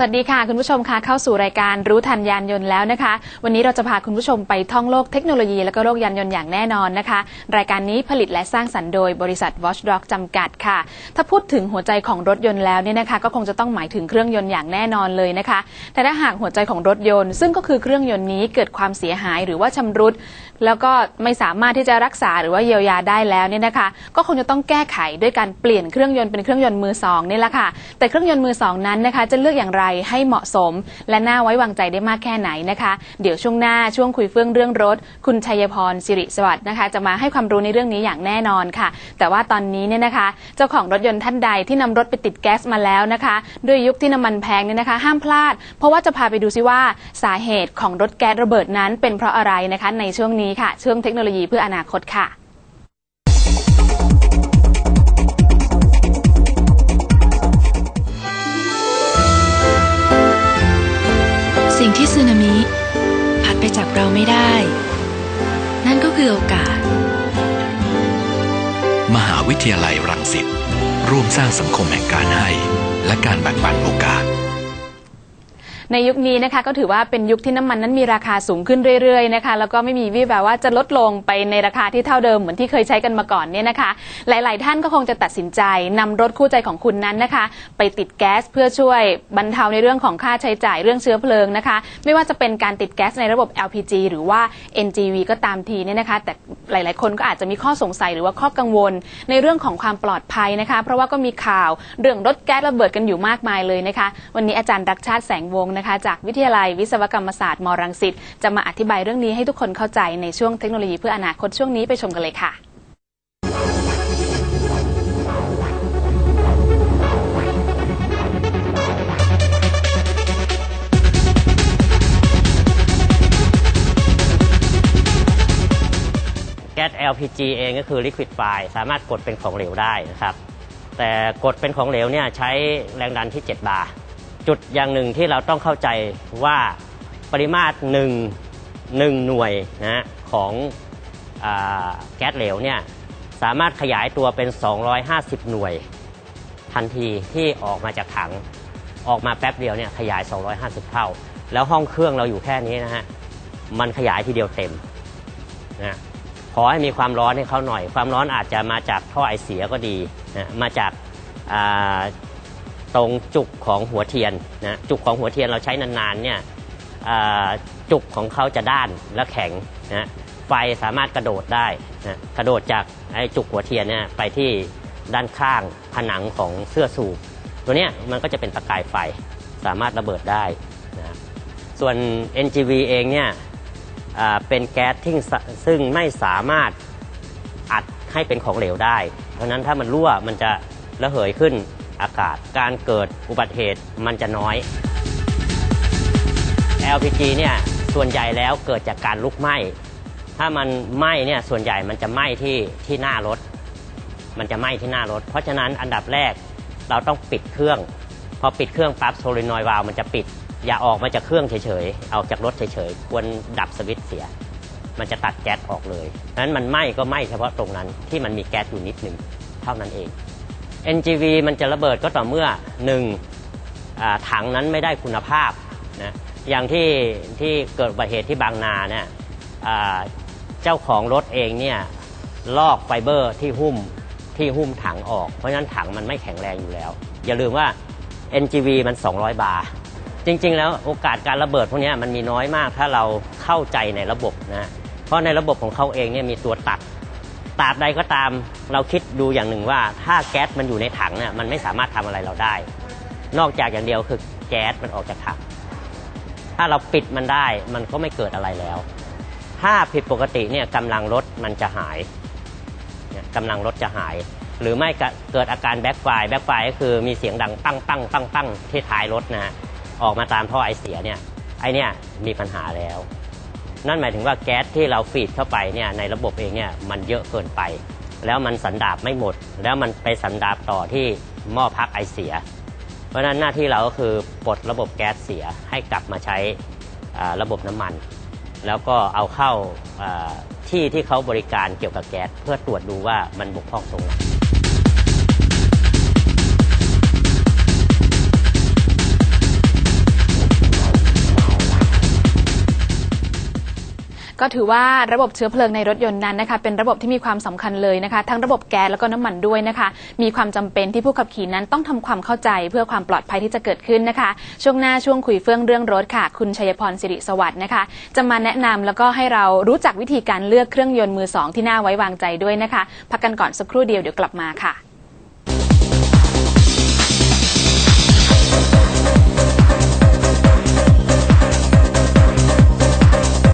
สวัสดีค่ะ คุณผู้ชมค่ะเข้าสู่รายการรู้ทันยานยนต์แล้วนะคะ วันนี้เราจะพาคุณผู้ชมไปท่องโลกเทคโนโลยีและก็โลกยานยนต์อย่างแน่นอนนะคะ รายการนี้ผลิตและสร้างสรรค์โดยบริษัท Watchdog จำกัดค่ะ ถ้าพูดถึงหัวใจของรถยนต์แล้วเนี่ยนะคะ ก็คงจะต้องหมายถึงเครื่องยนต์อย่างแน่นอนเลยนะคะ แต่ถ้าหากหัวใจของรถยนต์ ซึ่งก็คือเครื่องยนต์นี้เกิดความเสียหายหรือว่าชำรุด แล้วก็ไม่สามารถที่จะรักษาหรือว่าเยียวยาได้แล้วเนี่ยนะคะ ก็คงจะต้องแก้ไขด้วยการเปลี่ยนเครื่องยนต์เป็นเครื่องยนต์มือสองนี่แหละค่ะแต่เครื่องยนต์มือสองนั้นนะคะจะเลือกอย่างไรให้เหมาะสม และน่าไว้วางใจได้มากแค่ไหนนะคะ เดี๋ยวช่วงหน้าช่วงคุยเฟื่องเรื่องรถ คุณชัยพรสิริสวัสดิ์นะคะ จะมาให้ความรู้ในเรื่องนี้อย่างแน่นอนค่ะ แต่ว่าตอนนี้เนี่ยนะคะ เจ้าของรถยนต์ท่านใดที่นำรถไปติดแก๊สมาแล้วนะคะ ด้วยยุคที่น้ำมันแพงเนี่ยนะคะ ห้ามพลาด เพราะว่าจะพาไปดูซิว่าสาเหตุของรถแก๊สระเบิดนั้นเป็นเพราะอะไรนะคะ ในช่วงนี้ค่ะช่วงเทคโนโลยีเพื่ออนาคตค่ะ เราไม่ได้ นั่นก็คือโอกาส มหาวิทยาลัยรังสิตร่วมสร้างสังคมแห่งการให้ และการแบ่งปันโอกาส ในยุคนี้นะคะก็ถือว่าเป็นยุคที่น้ำมันนั้นมีราคาสูงขึ้นเรื่อยๆนะคะแล้วก็ไม่มีวี่แววว่าจะลดลงไปในราคาที่เท่าเดิมเหมือนที่เคยใช้กันมาก่อนเนี่ยนะคะ หลาย ๆ ท่านก็คงจะตัดสินใจนำรถคู่ใจของคุณนั้นนะคะ ไปติดแก๊สเพื่อช่วยบรรเทาในเรื่องของค่าใช้จ่ายเรื่องเชื้อเพลิงนะคะ ไม่ว่าจะเป็นการติดแก๊สในระบบ LPG หรือว่า NGV ก็ตามทีเนี่ยนะคะ แต่หลาย ๆ คนก็อาจจะมีข้อสงสัยหรือว่าข้อกังวล ในเรื่องของความปลอดภัยนะคะ เพราะว่าก็มีข่าวเรื่องรถแก๊สระเบิดกันอยู่มากมายเลยนะคะ วันนี้อาจารย์รักชาติแสงวงนะคะ จากวิทยาลัยวิศวกรรมศาสตร์มรังสิตจะมาอธิบายเรื่องนี้ให้ทุกคนเข้าใจในช่วงเทคโนโลยีเพื่ออนาคตช่วงนี้ไปชมกันเลยค่ะแก๊ส LPG เองก็คือ Liquid f i สามารถกดเป็นของเหลวได้นะครับ แต่กดเป็นของเหลวเนี่ยใช้แรงดันที่ 7 บาร์ จุดอย่างหนึ่งที่เราต้องเข้าใจว่าปริมาตร1 1หน่วยนะของอแก๊สเหลวเนี่ยสามารถขยายตัวเป็น 250 หน่วย ทันทีที่ออกมาจากถังออกมาแป๊บเดียวเนี่ยขยาย 250 เท่า แล้วห้องเครื่องเราอยู่แค่นี้นะฮะมันขยายทีเดียวเต็มนะขอให้มีความร้อนให้เขาหน่อย ความร้อนอาจจะมาจากท่อไอเสียก็ดีนะมาจากา ตรงจุกของหัวเทียนนะจุกของหัวเทียนเราใช้นานๆเนี่ยจุกของเขาจะด้านและแข็งนะไฟสามารถกระโดดได้นะกระโดดจากไอ้จุกหัวเทียนเนี่ยไปที่ด้านข้างผนังของเสื้อสูบตัวเนี้ยมันก็จะเป็นประกายไฟสามารถระเบิดได้นะส่วน NGV เองเนี่ยเป็นแก๊สที่ซึ่งไม่สามารถอัดให้เป็นของเหลวได้ เพราะนั้นถ้ามันรั่วมันจะระเหยขึ้น อากาศ การเกิดอุบัติเหตุมันจะน้อย LPG เนี่ยส่วนใหญ่แล้วเกิดจากการลุกไหม้ ถ้ามันไหม้เนี่ยส่วนใหญ่มันจะไหม้ที่ที่หน้ารถ มันจะไหม้ที่หน้ารถ เพราะฉะนั้นอันดับแรกเราต้องปิดเครื่อง พอปิดเครื่องปั๊บโซลินอยด์วาล์วมันจะปิด อย่าออกมาจากเครื่องเฉยๆ เอาจากรถเฉยๆ ควรดับสวิตช์เสีย มันจะตัดแก๊สออกเลยนั้นมันไหม้ก็ไหม้เฉพาะตรงนั้นที่มันมีแก๊สอยู่นิดหนึ่งเท่านั้นเอง NGV มันจะระเบิดก็ต่อเมื่อหนึ่งอ่าถังนั้นไม่ได้คุณภาพนะอย่างที่ที่เกิดอุบัติเหตุที่บางนาเนี่ยอ่าเจ้าของรถเองเนี่ยลอกไฟเบอร์ที่หุ้มที่หุ้มถังออก เพราะฉะนั้นถังมันไม่แข็งแรงอยู่แล้ว อย่าลืมว่า NGV มัน 200 บาร์จริง ๆ แล้วโอกาสการระเบิดพวกนี้มันมีน้อยมากถ้าเราเข้าใจในระบบนะเพราะในระบบของเขาเองเนี่ยมีตัวตัด ตราบใดก็ตาม เราคิดดูอย่างหนึ่งว่าถ้าแก๊สมันอยู่ในถังเนี่ยมันไม่สามารถทำอะไรเราได้ นอกจากอย่างเดียวคือแก๊สมันออกจากถังถ้าเราปิดมันได้มันก็ไม่เกิดอะไรแล้ว ถ้าผิดปกติเนี่ยกำลังรถมันจะหายกำลังรถจะหาย หรือไม่เกิดอาการแบ็คไฟแบ็คไฟก็คือมีเสียงดังปั้งปั้งปั้งปั้งที่ท้ายรถนะฮะออกมาตามท่อไอเสียเนี่ยไอเนี่ยมีปัญหาแล้ว นั่นหมายถึงว่าแก๊สที่เราฟีดเข้าไปเนี่ยในระบบเองเนี่ยมันเยอะเกินไป แล้วมันสันดาบไม่หมด แล้วมันไปสันดาบต่อที่หม้อพักไอเสีย เพราะฉะนั้นหน้าที่เราก็คือปลดระบบแก๊สเสียให้กลับมาใช้ระบบน้ำมัน แล้วก็เอาเข้าอ่าที่ที่เขาบริการเกี่ยวกับแก๊สเพื่อตรวจดูว่ามันบกพร่องตรงไหน ก็ถือว่าระบบเชื้อเพลิงในรถยนต์นั้นนะคะเป็นระบบที่มีความสำคัญเลยนะคะ ทั้งระบบแก๊สแล้วก็น้ำมันด้วยนะคะ มีความจำเป็นที่ผู้ขับขี่นั้นต้องทำความเข้าใจเพื่อความปลอดภัยที่จะเกิดขึ้นนะคะ ช่วงหน้าช่วงคุยเฟื่องเรื่องรถค่ะ คุณชัยพรสิริสวัสดิ์นะคะ จะมาแนะนำแล้วก็ให้เรารู้จักวิธีการเลือกเครื่องยนต์มือสองที่น่าไว้วางใจด้วยนะคะ พักกันก่อนสักครู่เดียวเดี๋ยวกลับมาค่ะ